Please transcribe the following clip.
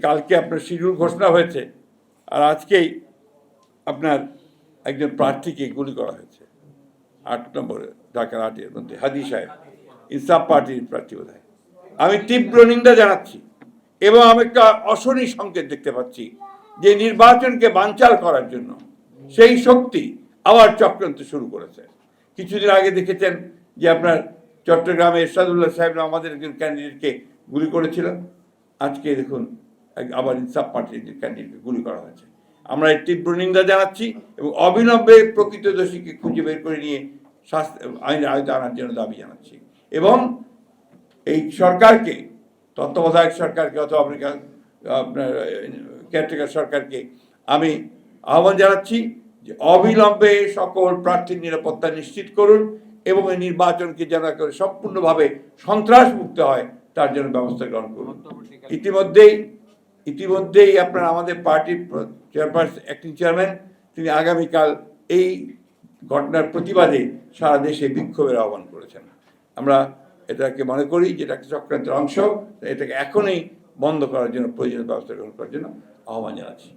কালকে আপনার শিডিউল ঘোষণা হয়েছে আর আজকেই আপনার একজন প্রার্থীকে গুলি করা হয়েছে। আট নম্বরে ঢাকার আটের মধ্যে, হাদি সাহেব, ইনসাফ পার্টির প্রার্থী বোধ। আমি তীব্র নিন্দা জানাচ্ছি এবং আমি একটা অশনি সংকেত দেখতে পাচ্ছি যে নির্বাচনকে বানচাল করার জন্য সেই শক্তি আবার চক্রান্ত শুরু করেছে। কিছুদিন আগে দেখেছেন যে আপনার চট্টগ্রামে এরশাদুল্লাহ সাহেব আমাদের একজন ক্যান্ডিডেটকে গুলি করেছিল। আজকে দেখুন আবার ইনসাফ পার্টির ক্যান্ডিডেটকে গুলি করা হয়েছে। আমরা এর তীব্র নিন্দা জানাচ্ছি এবং অবিলম্বে প্রকৃত দোষীকে খুঁজে বের করে নিয়ে শাস্তি আইনের আয়তা আনার জন্য দাবি জানাচ্ছি। এবং এই সরকারকে তত্ত্বাবধায়ক সরকারকে অথবা আপনার আপনার কেয়ারটেকার সরকারকে আমি আহ্বান জানাচ্ছি যে অবিলম্বে সকল প্রার্থীর নিরাপত্তা নিশ্চিত করুন এবং এই নির্বাচনকে যেন সম্পূর্ণভাবে সন্ত্রাস মুক্ত হয় তার জন্য ব্যবস্থা গ্রহণ করুন। ইতিমধ্যেই ইতিমধ্যেই আপনার আমাদের পার্টির চেয়ারপারসন অ্যাক্টিং চেয়ারম্যান তিনি আগামীকাল এই ঘটনার প্রতিবাদে সারা দেশে বিক্ষোভের আহ্বান করেছেন। আমরা এটাকে মনে করি যে এটা একটা চক্রান্তের অংশ, এটাকে এখনই বন্ধ করার জন্য প্রয়োজনীয় ব্যবস্থা গ্রহণ করার জন্য আহ্বান জানাচ্ছি।